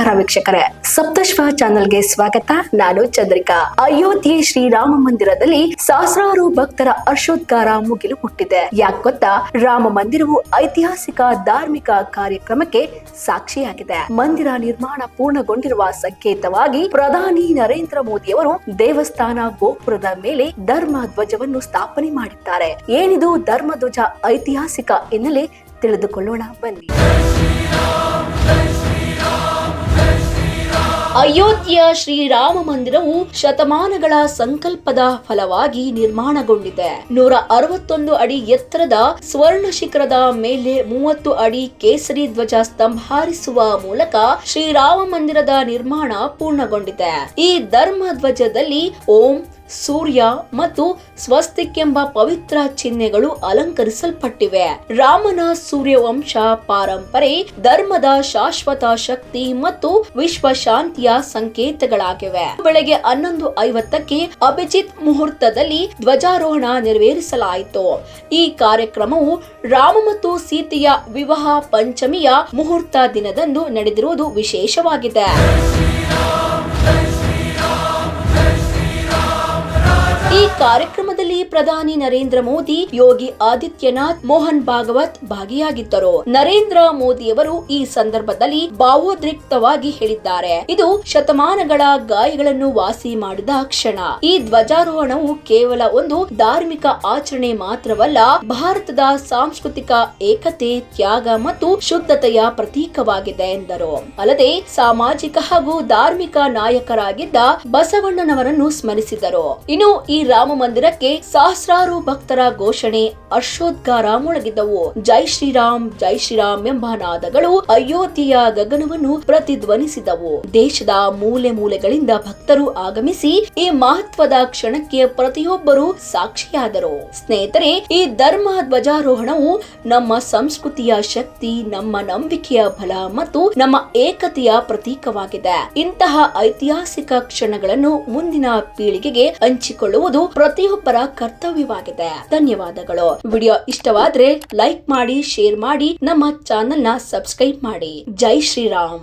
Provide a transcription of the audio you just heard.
ನಮಸ್ಕಾರ ವೀಕ್ಷಕರೇ. ಸಪ್ತಶ್ವ ಚಾನೆಲ್ಗೆ ಸ್ವಾಗತ. ನಾನು ಚಂದ್ರಿಕಾ. ಅಯೋಧ್ಯೆ ಶ್ರೀರಾಮ ಮಂದಿರದಲ್ಲಿ ಸಹಸ್ರಾರು ಭಕ್ತರ ಹರ್ಷೋದ್ಗಾರ ಮುಗಿಲು ಮುಟ್ಟಿದೆ. ಯಾಕೆ ಗೊತ್ತಾ? ರಾಮ ಮಂದಿರವು ಐತಿಹಾಸಿಕ, ಧಾರ್ಮಿಕ ಕಾರ್ಯಕ್ರಮಕ್ಕೆ ಸಾಕ್ಷಿಯಾಗಿದೆ. ಮಂದಿರ ನಿರ್ಮಾಣ ಪೂರ್ಣಗೊಂಡಿರುವ ಸಂಕೇತವಾಗಿ ಪ್ರಧಾನಿ ನರೇಂದ್ರ ಮೋದಿಯವರು ದೇವಸ್ಥಾನ ಗೋಪುರದ ಮೇಲೆ ಧರ್ಮ ಧ್ವಜವನ್ನು ಸ್ಥಾಪನೆ ಮಾಡಿದ್ದಾರೆ. ಏನಿದು ಧರ್ಮ ಧ್ವಜ ಐತಿಹಾಸಿಕ ಹಿನ್ನೆಲೆ ತಿಳಿದುಕೊಳ್ಳೋಣ. ಬನ್ನಿ. ಅಯೋಧ್ಯೆಯ ಶ್ರೀರಾಮ ಮಂದಿರವು ಶತಮಾನಗಳ ಸಂಕಲ್ಪದ ಫಲವಾಗಿ ನಿರ್ಮಾಣಗೊಂಡಿದೆ. ನೂರ ಅರವತ್ತೊಂದು ಅಡಿ ಎತ್ತರದ ಸ್ವರ್ಣ ಶಿಖರದ ಮೇಲೆ ಮೂವತ್ತು ಅಡಿ ಕೇಸರಿ ಧ್ವಜ ಸ್ತಂಭ ಹಾರಿಸುವ ಮೂಲಕ ಶ್ರೀರಾಮ ಮಂದಿರದ ನಿರ್ಮಾಣ ಪೂರ್ಣಗೊಂಡಿದೆ. ಈ ಧರ್ಮ ಧ್ವಜದಲ್ಲಿ ಓಂ ಸೂರ್ಯ ಮತ್ತು ಸ್ವಸ್ತಿಕ್ ಎಂಬ ಪವಿತ್ರ ಚಿಹ್ನೆಗಳು ಅಲಂಕರಿಸಲ್ಪಟ್ಟಿವೆ. ರಾಮನ ಸೂರ್ಯವಂಶ ಪಾರಂಪರೆ ಧರ್ಮದ ಶಾಶ್ವತ ಶಕ್ತಿ ಮತ್ತು ವಿಶ್ವ ಶಾಂತಿಯ ಸಂಕೇತಗಳಾಗಿವೆ. ಬೆಳಗ್ಗೆ ಹನ್ನೊಂದು ಐವತ್ತಕ್ಕೆ ಅಭಿಜಿತ್ ಮುಹೂರ್ತದಲ್ಲಿ ಧ್ವಜಾರೋಹಣ ನೆರವೇರಿಸಲಾಯಿತು. ಈ ಕಾರ್ಯಕ್ರಮವು ರಾಮ ಮತ್ತು ಸೀತೆಯ ವಿವಾಹ ಪಂಚಮಿಯ ಮುಹೂರ್ತ ದಿನದಂದು ನಡೆದಿರುವುದು ವಿಶೇಷವಾಗಿದೆ. ಈ ಕಾರ್ಯಕ್ರಮದಲ್ಲಿ ಪ್ರಧಾನಿ ನರೇಂದ್ರ ಮೋದಿ, ಯೋಗಿ ಆದಿತ್ಯನಾಥ್, ಮೋಹನ್ ಭಾಗವತ್ ಭಾಗಿಯಾಗಿದ್ದರು. ನರೇಂದ್ರ ಮೋದಿಯವರು ಈ ಸಂದರ್ಭದಲ್ಲಿ ಭಾವೋದ್ರಿಕ್ತವಾಗಿ ಹೇಳಿದ್ದಾರೆ. ಇದು ಶತಮಾನಗಳ ಗಾಯಗಳನ್ನು ವಾಸಿ ಮಾಡಿದ ಕ್ಷಣ. ಈ ಧ್ವಜಾರೋಹಣವು ಕೇವಲ ಒಂದು ಧಾರ್ಮಿಕ ಆಚರಣೆ ಮಾತ್ರವಲ್ಲ, ಭಾರತದ ಸಾಂಸ್ಕೃತಿಕ ಏಕತೆ, ತ್ಯಾಗ ಮತ್ತು ಶುದ್ಧತೆಯ ಪ್ರತೀಕವಾಗಿದೆ ಎಂದರು. ಅಲ್ಲದೆ ಸಾಮಾಜಿಕ ಹಾಗೂ ಧಾರ್ಮಿಕ ನಾಯಕರಾಗಿದ್ದ ಬಸವಣ್ಣನವರನ್ನು ಸ್ಮರಿಸಿದರು. ಇನ್ನು ಈ ರಾಮ ಮಂದಿರಕ್ಕೆ ಸಹಸ್ರಾರು ಭಕ್ತರ ಘೋಷಣೆ ಹರ್ಷೋದ್ಗಾರ ಮೊಳಗಿದ್ದವು. ಜೈ ಶ್ರೀರಾಮ್ ಜೈ ಶ್ರೀರಾಮ್ ಎಂಬ ನಾದಗಳು ಅಯೋಧ್ಯೆಯ ಗಗನವನ್ನು ಪ್ರತಿಧ್ವನಿಸಿದವು. ದೇಶದ ಮೂಲೆ ಮೂಲೆಗಳಿಂದ ಭಕ್ತರು ಆಗಮಿಸಿ ಈ ಮಹತ್ವದ ಕ್ಷಣಕ್ಕೆ ಪ್ರತಿಯೊಬ್ಬರು ಸಾಕ್ಷಿಯಾದರು. ಸ್ನೇಹಿತರೆ, ಈ ಧರ್ಮ ಧ್ವಜಾರೋಹಣವು ನಮ್ಮ ಸಂಸ್ಕೃತಿಯ ಶಕ್ತಿ, ನಮ್ಮ ನಂಬಿಕೆಯ ಬಲ ಮತ್ತು ನಮ್ಮ ಏಕತೆಯ ಪ್ರತೀಕವಾಗಿದೆ. ಇಂತಹ ಐತಿಹಾಸಿಕ ಕ್ಷಣಗಳನ್ನು ಮುಂದಿನ ಪೀಳಿಗೆಗೆ ಹಂಚಿಕೊಳ್ಳುವುದು ಪ್ರತಿಯೊಬ್ಬರ ಕರ್ತವ್ಯವಾಗಿದೆ. ಧನ್ಯವಾದಗಳು. ವಿಡಿಯೋ ಇಷ್ಟವಾದ್ರೆ ಲೈಕ್ ಮಾಡಿ, ಶೇರ್ ಮಾಡಿ, ನಮ್ಮ ಚಾನೆಲ್ನ ಸಬ್ಸ್ಕ್ರೈಬ್ ಮಾಡಿ. ಜೈ ಶ್ರೀರಾಮ್.